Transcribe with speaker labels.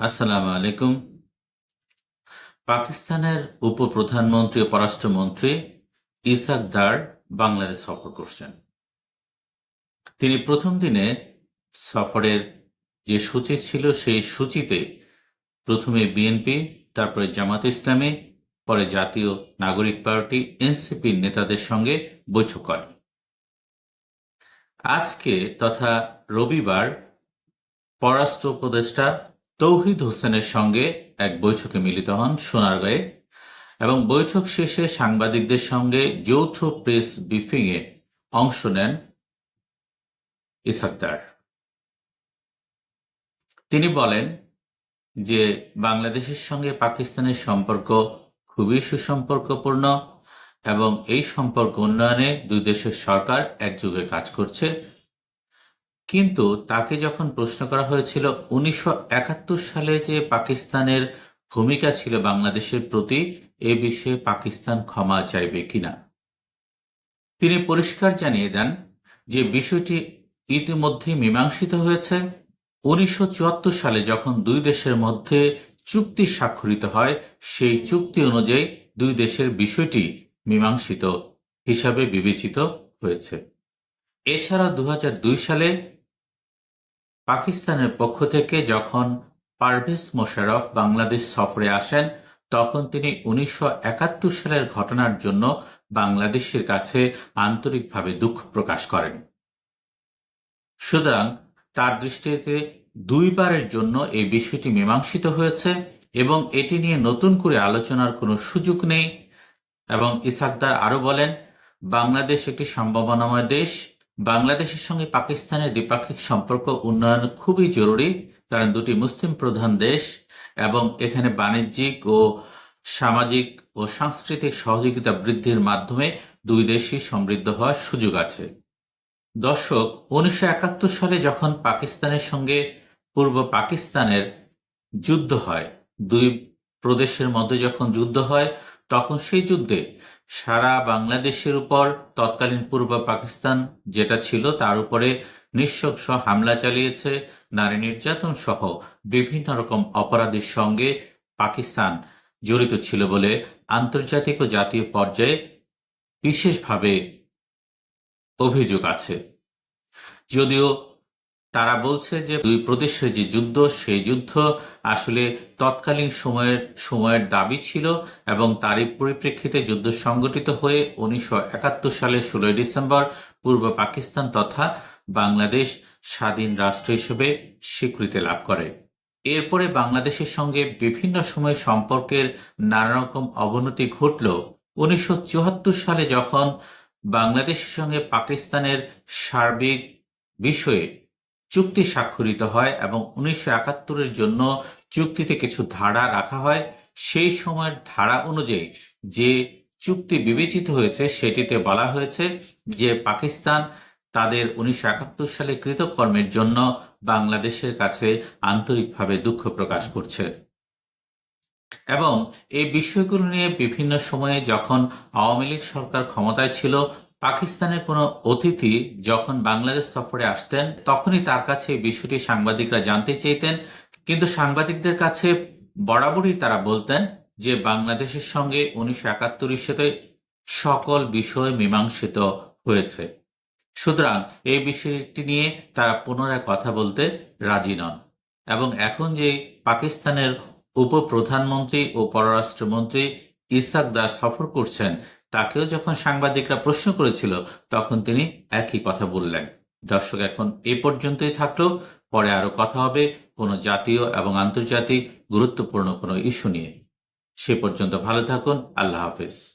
Speaker 1: আসসালামু আলাইকুম। পাকিস্তানের উপপ্রধানমন্ত্রী ও পররাষ্ট্রমন্ত্রী ইসাক দার বাংলাদেশ সফর করছেন। তিনি প্রথম দিনে সফরের যে সূচি ছিল সেই সূচিতে প্রথমে বিএনপি, তারপরে জামাত ইসলামী, পরে জাতীয় নাগরিক পার্টি, এনসিপির নেতাদের সঙ্গে বৈঠক করেন। আজকে তথা রবিবার পররাষ্ট্র উপদেষ্টা তৌহিদ হোসেনের সঙ্গে এক বৈঠকে মিলিত হন সোনারগাঁয়ে এবং বৈঠক শেষে সাংবাদিকদের সঙ্গে যৌথ প্রেস ব্রিফিংয়ে অংশ নেন ইসাকদার। তিনি বলেন যে, বাংলাদেশের সঙ্গে পাকিস্তানের সম্পর্ক খুবই সুসম্পর্কপূর্ণ এবং এই সম্পর্ক উন্নয়নে দুই দেশের সরকার একযোগে কাজ করছে। কিন্তু তাকে যখন প্রশ্ন করা হয়েছিল, উনিশশো একাত্তর সালে যে পাকিস্তানের ভূমিকা ছিল বাংলাদেশের প্রতি, এ বিষয়ে পাকিস্তান ক্ষমা চাইবে কিনা? তিনি পরিষ্কার জানিয়ে দেন যে বিষয়টি ইতিমধ্যে মীমাংসিত হয়েছে। উনিশশো চুয়াত্তর সালে যখন দুই দেশের মধ্যে চুক্তি স্বাক্ষরিত হয়, সেই চুক্তি অনুযায়ী দুই দেশের বিষয়টি মীমাংসিত হিসাবে বিবেচিত হয়েছে। এছাড়া দু হাজার দুই সালে পাকিস্তানের পক্ষ থেকে যখন পারভেজ মোশারফ বাংলাদেশ সফরে আসেন, তখন তিনি উনিশশো একাত্তর সালের ঘটনার জন্য বাংলাদেশের কাছে আন্তরিকভাবে দুঃখ প্রকাশ করেন। সুতরাং তার দৃষ্টিতে দুইবারের জন্য এই বিষয়টি মীমাংসিত হয়েছে এবং এটি নিয়ে নতুন করে আলোচনার কোনো সুযোগ নেই। এবং ইসাকদার আরও বলেন, বাংলাদেশ একটি সম্ভাবনাময় দেশ বাংলাদেশের সঙ্গে পাকিস্তানের দ্বিপাক্ষিক সম্পর্ক উন্নয়ন খুবই জরুরি। কারণ দুটি মুসলিম প্রধান দেশ এবং এখানে বাণিজ্যিক ও সামাজিক ও সাংস্কৃতিক সহযোগিতা বৃদ্ধির মাধ্যমে দুই দেশই সমৃদ্ধ হওয়ার সুযোগ আছে। দর্শক, উনিশশো একাত্তর সালে যখন পাকিস্তানের সঙ্গে পূর্ব পাকিস্তানের যুদ্ধ হয়, দুই প্রদেশের মধ্যে যখন যুদ্ধ হয় তখন সেই যুদ্ধে সারা বাংলাদেশের উপর তৎকালীন পূর্ব পাকিস্তান যেটা ছিল তার উপরে নিঃশংস হামলা চালিয়েছে, নারী নির্যাতন সহ বিভিন্ন রকম অপরাধের সঙ্গে পাকিস্তান জড়িত ছিল বলে আন্তর্জাতিক ও জাতীয় পর্যায়ে বিশেষভাবে অভিযোগ আছে। যদিও তারা বলছে যে দুই প্রদেশের যে যুদ্ধ, সেই যুদ্ধ আসলে তৎকালীন সময়ের সময়ের দাবি ছিল এবং তারই পরিপ্রেক্ষিতে যুদ্ধ সংগঠিত হয়ে উনিশশো একাত্তর সালের ষোলোই ডিসেম্বর পূর্ব পাকিস্তান তথা বাংলাদেশ স্বাধীন রাষ্ট্র হিসেবে স্বীকৃতি লাভ করে। এরপরে বাংলাদেশের সঙ্গে বিভিন্ন সময় সম্পর্কের নানা রকম অবনতি ঘটল। উনিশশো সালে যখন বাংলাদেশের সঙ্গে পাকিস্তানের সার্বিক বিষয়ে চুক্তি স্বাক্ষরিত হয় এবং উনিশশো একাত্তরের জন্য চুক্তিতে কিছু ধারা রাখা হয়। সেই সময়ের ধারা অনুযায়ী যে চুক্তি বিবেচিত হয়েছে, সেটিতে বলা হয়েছে যে পাকিস্তান তাদের উনিশশো একাত্তর সালে কৃতকর্মের জন্য বাংলাদেশের কাছে আন্তরিকভাবে দুঃখ প্রকাশ করছে। এবং এই বিষয়গুলো নিয়ে বিভিন্ন সময়ে যখন আওয়ামী লীগ সরকার ক্ষমতায় ছিল পাকিস্তানের কোনো অতিথি যখন বাংলাদেশ সফরে আসতেন, তখনই তার কাছে এই বিষয়টি সাংবাদিকরা জানতে চাইতেন। কিন্তু সাংবাদিকদের কাছে বরাবরই তারা বলতেন যে, বাংলাদেশের সঙ্গে উনিশশো একাত্তর সাথে সকল বিষয় মীমাংসিত হয়েছে। সুতরাং এই বিষয়টি নিয়ে তারা পুনরায় কথা বলতে রাজি নন। এবং এখন যে পাকিস্তানের উপপ্রধানমন্ত্রী ও পররাষ্ট্রমন্ত্রী ইসাক দাস সফর করছেন তাকেও যখন সাংবাদিকরা প্রশ্ন করেছিল, তখন তিনি একই কথা বললেন। দর্শক, এখন এ পর্যন্তই থাকল। পরে আরও কথা হবে। কোনো জাতীয় এবং আন্তর্জাতিক গুরুত্বপূর্ণ কোনো ইস্যু নিয়ে। সে পর্যন্ত ভালো থাকুন। আল্লাহ হাফেজ।